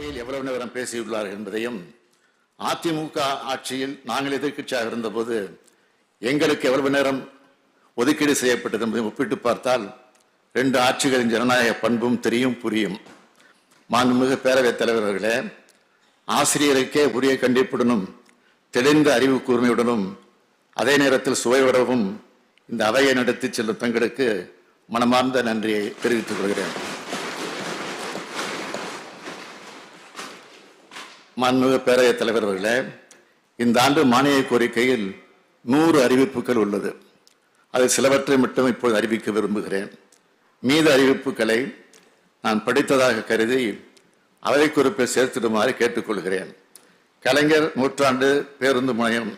அவையில் எவ்வளவு நேரம் பேசியுள்ளார் என்பதையும் அதிமுக ஆட்சியில் நாங்கள் எதிர்க்கட்சியாக இருந்தபோது எங்களுக்கு எவ்வளவு நேரம் ஒதுக்கீடு செய்யப்பட்டது என்பதை ஒப்பிட்டு பார்த்தால் ரெண்டு ஆட்சிகளின் ஜனநாயக பண்பும் தெரியும் புரியும். மாண்புமிகு பேரவைத் தலைவர்களே ஆசிரியருக்கே உரிய கண்டிப்புடனும் தெளிந்த அறிவு கூர்மையுடனும் அதே நேரத்தில் சுவையுடவும் இந்த அவையை நடத்தி செல்லும் தங்களுக்கு மனமார்ந்த நன்றியை தெரிவித்துக் கொள்கிறேன். மாண்புமிகு பேரவைத் தலைவர் அவர்களே இந்த ஆண்டு மானிய கோரிக்கையில் நூறு அறிவிப்புகள் உள்ளது. அது சிலவற்றை மட்டும் இப்போது அறிவிக்க விரும்புகிறேன். மீத அறிவிப்புகளை நான் படித்ததாக கருதி அவை குறிப்பை சேர்த்திடுமாறு கேட்டுக்கொள்கிறேன். கலைஞர் நூற்றாண்டு பேருந்து முனையம்.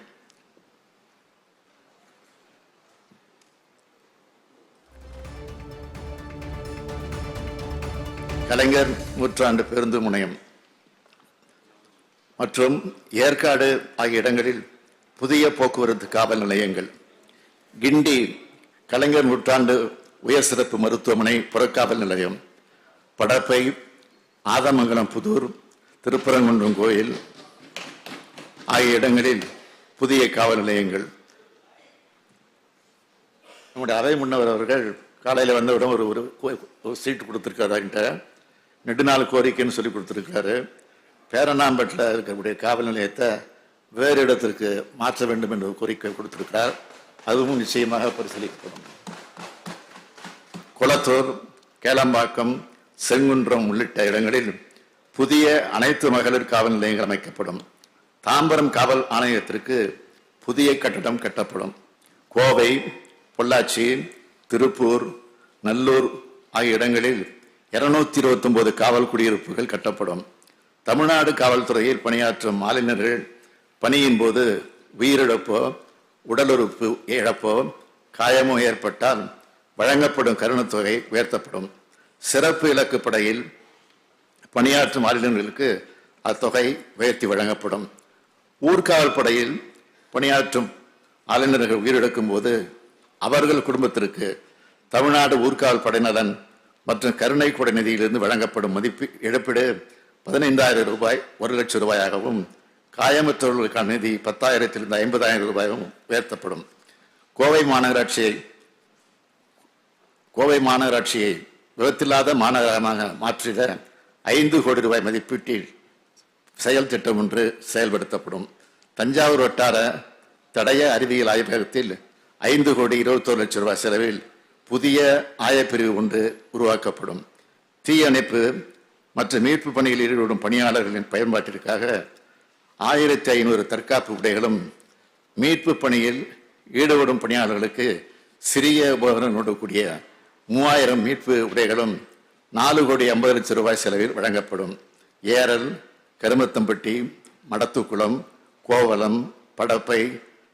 கலைஞர் நூற்றாண்டு பேருந்து முனையம். மற்றும் ஏற்காடு ஆகிய இடங்களில் புதிய போக்குவரத்து காவல் நிலையங்கள் கிண்டி கலைஞர் நூற்றாண்டு உயர் சிறப்பு மருத்துவமனை புறக்காவல் நிலையம் படப்பை ஆதமங்கலம் புதூர் திருப்பரங்குன்றம் கோயில் ஆகிய இடங்களில் புதிய காவல் நிலையங்கள். நம்முடைய அவை முன்னவர் அவர்கள் காலையில் வந்தவுடன் ஒரு ஒரு கோ- ஒரு சீட்டு கொடுத்துருக்காரு என்கிட்ட நெடுநாள் கோரிக்கைன்னு சொல்லி கொடுத்துருக்காரு. பேரணாம்பட்டில் இருக்கக்கூடிய காவல் நிலையத்தை வேறு இடத்திற்கு மாற்ற வேண்டும் என்று கோரிக்கை கொடுத்திருக்கிறார். அதுவும் நிச்சயமாக பரிசீலிக்கப்படும். குளத்தூர் கேளம்பாக்கம் செங்குன்றம் உள்ளிட்ட இடங்களில் புதிய அனைத்து மகளிர் காவல் நிலையங்கள் அமைக்கப்படும். தாம்பரம் காவல் ஆணையத்திற்கு புதிய கட்டடம் கட்டப்படும். கோவை பொள்ளாச்சி திருப்பூர் நல்லூர் ஆகிய இடங்களில் இருநூத்தி இருபத்தி ஒன்பது காவல் குடியிருப்புகள் கட்டப்படும். தமிழ்நாடு காவல்துறையில் பணியாற்றும் மாலினர்கள் பணியின் போது உயிரிழப்போ உடலுறுப்பு இழப்போ காயமோ ஏற்பட்டால் வழங்கப்படும் கருணத்தொகை உயர்த்தப்படும். சிறப்பு இலக்கு படையில் பணியாற்றும் மாநிலங்களுக்கு அத்தொகை உயர்த்தி வழங்கப்படும். ஊர்காவல் படையில் பணியாற்றும் ஆளுநர்கள் உயிரிழக்கும் போது அவர்கள் குடும்பத்திற்கு தமிழ்நாடு ஊர்காவல் படையினரன் மற்றும் கருணை கொடை நிதியிலிருந்து வழங்கப்படும் மதிப்பு இழப்பீடு பதினைந்தாயிரம் ரூபாய் ஒரு லட்சம் ரூபாயாகவும் காயமற்றவர்களுக்கான நிதி பத்தாயிரத்திலிருந்து ஐம்பதாயிரம் ரூபாயாகவும் உயர்த்தப்படும். கோவை மாநகராட்சியை கோவை மாநகராட்சியை விபத்தில்லாத மாநகரமாக மாற்றிட ஐந்து கோடி ரூபாய் மதிப்பீட்டில் செயல் திட்டம் ஒன்று செயல்படுத்தப்படும். தஞ்சாவூர் வட்டார தடய அறிவியல் ஆய்வகத்தில் ஐந்து கோடி இருபத்தோரு லட்சம் ரூபாய் செலவில் புதிய ஆயப்பிரிவு ஒன்று உருவாக்கப்படும். தீயணைப்பு மற்ற மீட்பு பணியில் ஈடுபடும் பணியாளர்களின் பயன்பாட்டிற்காக ஆயிரத்தி ஐநூறு தற்காப்பு உடைகளும் மீட்பு பணியில் ஈடுபடும் பணியாளர்களுக்கு சிறிய உபகரணம் கொடுக்கக்கூடிய மூவாயிரம் மீட்பு உடைகளும் நாலு கோடி ஐம்பது லட்சம் ரூபாய் செலவில் வழங்கப்படும். ஏரல் கருமத்தம்பட்டி மடத்துக்குளம் கோவலம் படப்பை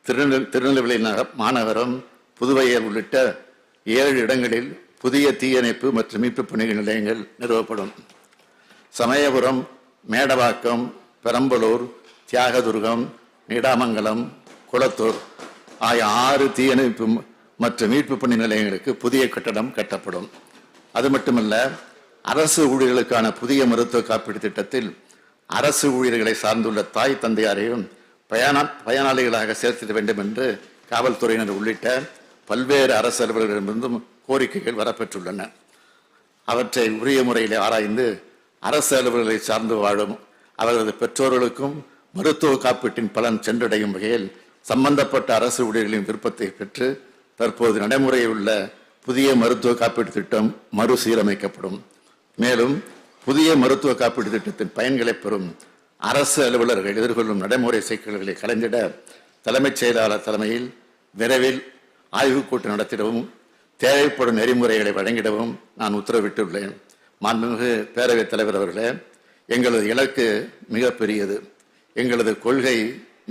திருநெல் திருநெல்வேலி நக மாநகரம் புதுவையர் உள்ளிட்ட ஏழு இடங்களில் புதிய தீயணைப்பு மற்றும் மீட்பு பணிகள் நிலையங்கள் நிறுவப்படும். சமயபுரம் மேடவாக்கம் பெரம்பலூர் தியாகதுர்கம் நீடாமங்கலம் குளத்தூர் ஆகிய ஆறு தீயணைப்பு மற்றும் மீட்பு பணி நிலையங்களுக்கு புதிய கட்டடம் கட்டப்படும். அது மட்டுமல்ல அரசு ஊழியர்களுக்கான புதிய மருத்துவ காப்பீடு திட்டத்தில் அரசு ஊழியர்களை சார்ந்துள்ள தாய் தந்தையாரையும் பயனா பயனாளிகளாக சேர்த்திட வேண்டும் என்று காவல்துறையினர் உள்ளிட்ட பல்வேறு அரசு அலுவலர்களிடமிருந்தும் கோரிக்கைகள் வரப்பெற்றுள்ளன. அவற்றை உரிய முறையில் ஆராய்ந்து அரசு அலுவலர்களை சார்ந்து வாழும் அவர்களது பெற்றோர்களுக்கும் மருத்துவ காப்பீட்டின் பலன் சென்றடையும் வகையில் சம்பந்தப்பட்ட அரசு ஊழியர்களின் விருப்பத்தை பெற்று தற்போது நடைமுறையில் உள்ள புதிய மருத்துவ காப்பீட்டு திட்டம் மறுசீரமைக்கப்படும். மேலும் புதிய மருத்துவ காப்பீட்டு திட்டத்தின் பயன்களை பெறும் அரசு அலுவலர்கள் எதிர்கொள்ளும் நடைமுறை சிக்கல்களை கலைந்திட தலைமைச் செயலாளர் தலைமையில் விரைவில் ஆய்வுக் கூட்டம் நடத்திடவும் தேவைப்படும் நெறிமுறைகளை வழங்கிடவும் நான் உத்தரவிட்டுள்ளேன். மாண்புமிகு பேரவைத் தலைவர் அவர்களே எங்களது இலக்கு மிக பெரியது. எங்களது கொள்கை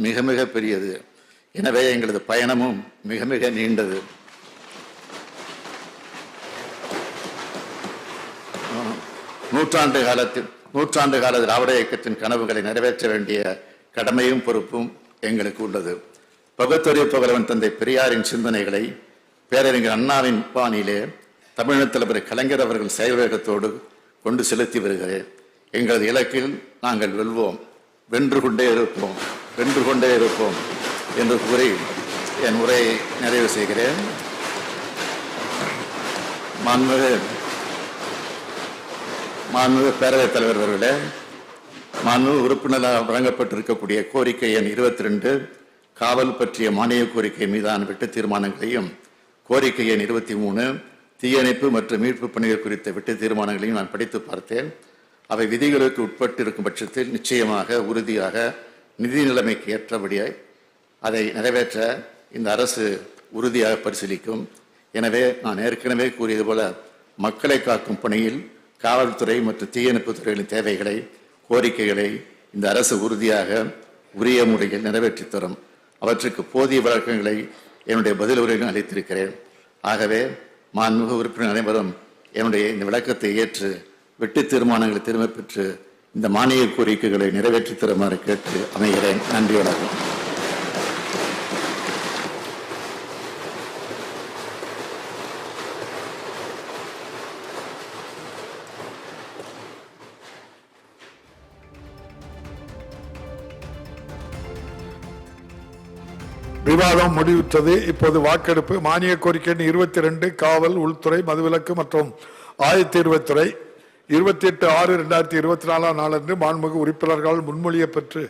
மிக மிக பெரியது. எனவே எங்களது பயணமும் மிக மிக நீண்டது. நூற்றாண்டு காலத்தில் நூற்றாண்டு கால திராவிட இயக்கத்தின் கனவுகளை நிறைவேற்ற வேண்டிய கடமையும் பொறுப்பும் எங்களுக்கு உள்ளது. பகுத்தறிவு புகழவன் தந்தை பெரியாரின் சிந்தனைகளை பேரறிஞர் அண்ணாவின் பாணியிலே தமிழக தலைவர் கலைஞர் அவர்கள் செயல்வேகத்தோடு கொண்டு செலுத்தி வருகிறேன். எங்களது இலக்கில் நாங்கள் வெல்வோம். வென்று கொண்டே இருப்போம். வென்று கொண்டே இருப்போம் என்று கூறி என் உரையை நிறைவு செய்கிறேன். மாண்புமிகு மாண்புமிகு பேரவைத் தலைவர் அவர்களே மாண்புமிகு உறுப்பினராக வழங்கப்பட்டிருக்கக்கூடிய கோரிக்கை எண் இருபத்தி ரெண்டு காவல் பற்றிய மானிய கோரிக்கை மீதான வெட்டு தீர்மானங்களையும் கோரிக்கை எண் இருபத்தி மூணு தீயணைப்பு மற்றும் மீட்பு பணிகள் குறித்த வெட்டு தீர்மானங்களையும் நான் படித்து பார்த்தேன். அவை விதிகளுக்கு உட்பட்டு இருக்கும் பட்சத்தில் நிச்சயமாக உறுதியாக நிதி நிலைமைக்கு ஏற்றபடியாய் அதை நிறைவேற்ற இந்த அரசு உறுதியாக பரிசீலிக்கும். எனவே நான் ஏற்கனவே கூறியது போல மக்களை காக்கும் பணியில் காவல்துறை மற்றும் தீயணைப்பு துறைகளின் தேவைகளை கோரிக்கைகளை இந்த அரசு உறுதியாக உரிய முறையில் நிறைவேற்றித் தரும். அவற்றுக்கு போதிய விளக்கங்களை என்னுடைய பதில் உரையில் அளித்திருக்கிறேன். ஆகவே மாண்புமிகு உறுப்பினர் அனைவரும் என்னுடைய இந்த விளக்கத்தை ஏற்று வெட்டு தீர்மானங்களை திரும்ப பெற்று இந்த மானிய கோரிக்கைகளை நிறைவேற்றி தருமாறு கேட்டு அமைகிறேன். நன்றி வணக்கம். விவாதம் முடிவுற்றது. இப்போது வாக்கெடுப்பு. மானிய கோரிக்கை எண் இருபத்தி ரெண்டு காவல் உள்துறை மதுவிலக்கு மற்றும் ஆயத்தீர்வத்துறை இருபத்தி எட்டு ஆறு ரெண்டாயிரத்தி இருபத்தி நாலாம் நாளன்று மாண்புமிகு உறுப்பினர்களால் முன்மொழியப் பெற்று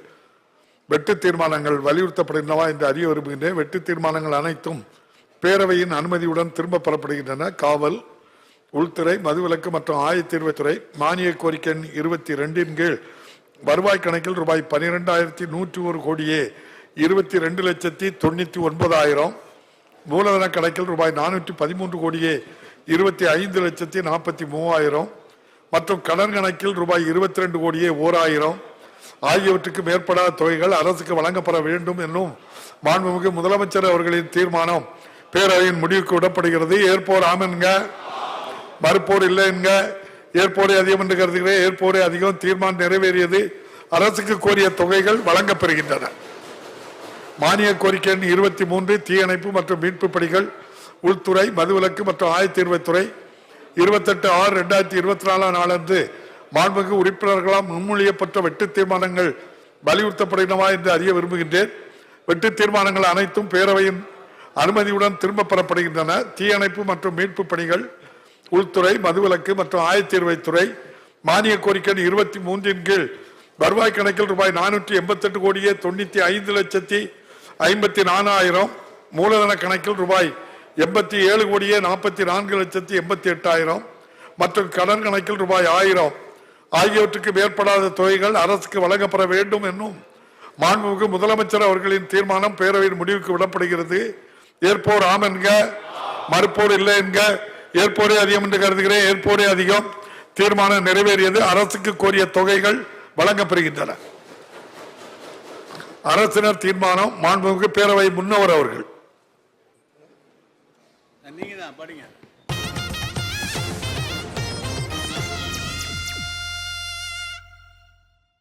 வெட்டு தீர்மானங்கள் வலியுறுத்தப்படுகின்றனவா என்று அறிய விரும்புகின்றேன். வெட்டு தீர்மானங்கள் அனைத்தும் பேரவையின் அனுமதியுடன் திரும்ப பெறப்படுகின்றன. காவல் உள்துறை மதுவிலக்கு மற்றும் ஆயத்தீர்வுத்துறை மானிய கோரிக்கை எண் இருபத்தி ரெண்டின் கீழ் வருவாய் கணக்கில் ரூபாய் பனிரெண்டாயிரத்தி நூற்றி ஒரு கோடியே இருபத்தி ரெண்டு லட்சத்தி தொண்ணூத்தி ஒன்பதாயிரம். மூலதன கணக்கில் ரூபாய் நானூற்றி பதிமூன்று கோடியே இருபத்தி ஐந்து லட்சத்தி நாற்பத்தி மூவாயிரம். மற்றும் கடன் கணக்கில் ரூபாய் இருபத்தி ரெண்டு கோடியே ஓர் ஆயிரம் ஆகியவற்றுக்கு மேற்படாத தொகைகள் அரசுக்கு வழங்கப்பட வேண்டும் என்னும் மாண்புமிகு முதலமைச்சர் அவர்களின் தீர்மானம் பேரவையின் முடிவுக்கு விடப்படுகிறது. ஏற்போர் ஆமென்க மறுப்போர் இல்லைங்க ஏற்போரே அதிகம் என்று கருதுகிறேன். ஏற்போரே அதிகம் தீர்மானம் நிறைவேறியது. அரசுக்கு கோரிய தொகைகள் வழங்கப்பெறுகின்றன மானிய கோரிக்கை எண் இருபத்தி மூன்று தீயணைப்பு மற்றும் மீட்பு பணிகள் உள்துறை மதுவிலக்கு மற்றும் ஆயத்தீர்வுத்துறை இருபத்தெட்டு ஆறு ரெண்டாயிரத்தி இருபத்தி நாலாம் நாளன்று மாண்புமிகு உறுப்பினர்களால் முன்மொழியப்பட்ட வெட்டு தீர்மானங்கள் வலியுறுத்தப்படுகின்றனவா என்று அறிய விரும்புகின்றேன். வெட்டு தீர்மானங்கள் அனைத்தும் பேரவையின் அனுமதியுடன் திரும்ப பெறப்படுகின்றன. தீயணைப்பு மற்றும் மீட்பு பணிகள் உள்துறை மதுவிலக்கு மற்றும் ஆயத்தீர்வைத்துறை மானிய கோரிக்கை இருபத்தி மூன்றின் கீழ் வருவாய் கணக்கில் ரூபாய் நானூற்றி எண்பத்தெட்டு கோடியே தொண்ணூத்தி ஐந்து லட்சத்தி ஐம்பத்தி நாலாயிரம் மூலதன கணக்கில் ரூபாய் எண்பத்தி ஏழு கோடியே நாற்பத்தி நான்கு லட்சத்தி எண்பத்தி எட்டாயிரம் மற்றும் கடன் கணக்கில் ரூபாய் ஆயிரம். ஆகியவற்றுக்கு மேற்படாத தொகைகள் அரசுக்கு வழங்கப்பட வேண்டும் என்னும் மாண்புமிகு முதலமைச்சர் அவர்களின் தீர்மானம் பேரவையின் முடிவுக்கு விடப்படுகிறது. ஏற்போர் ஆம் என்க மறுப்போர் இல்லை என்க ஏற்போரே அதிகம் என்று கருதுகிறேன். ஏற்போரே அதிகம். தீர்மானம் நிறைவேறியது அரசுக்கு கோரிய தொகைகள் வழங்கப்பெறுகின்றன அரசினர் தீர்மானம் மாண்புமிகு பேரவை முன்னவர் அவர்கள். நீங்க தான் படிங்க.